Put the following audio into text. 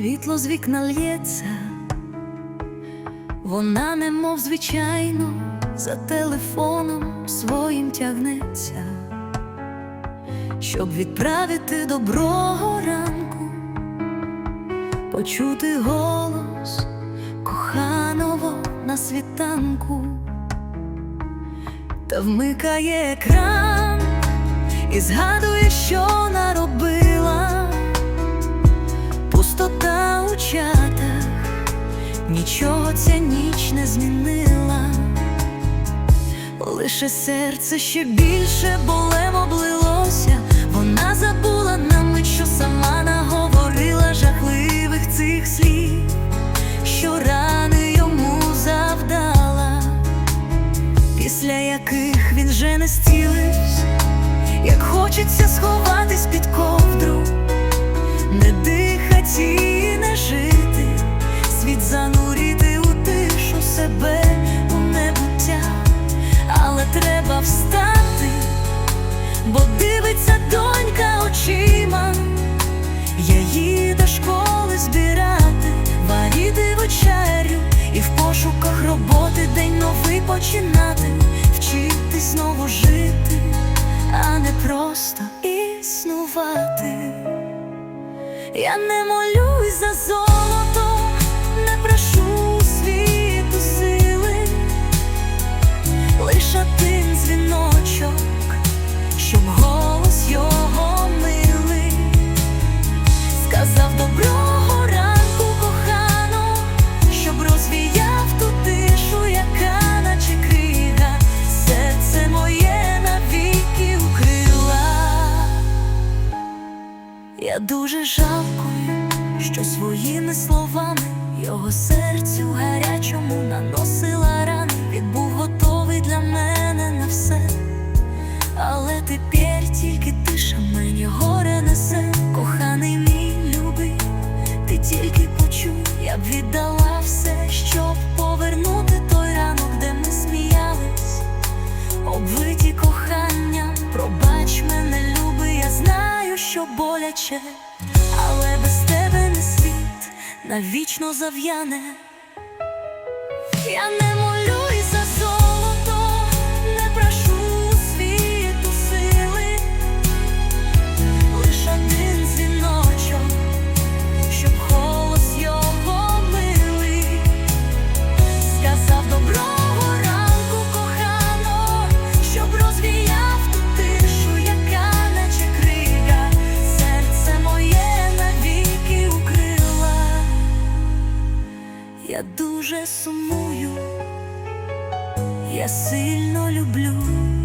з вікна лється, вона немов звичайно за телефоном своїм тягнеться, щоб відправити доброго ранку, почути голос коханого на світанку, та вмикає екран і згадує, що наробила нічого ця ніч не змінила, лише серце ще більше болем облилося. Вона забула на мить, що сама наговорила жахливих цих слів, що рани йому завдала, після яких він вже не стілився, як хочеться сховатись під ковдру. Не дихать і не жити, вечерю і в пошуках роботи день новий починати, вчитись знову жити, а не просто існувати. Я не молюсь за золото, дуже жалкую, що своїми словами його серцю гарячому наносила рани. Боляче, але без тебе не світ навічно зав'яне. Я не молюсь дуже сумую, я сильно люблю.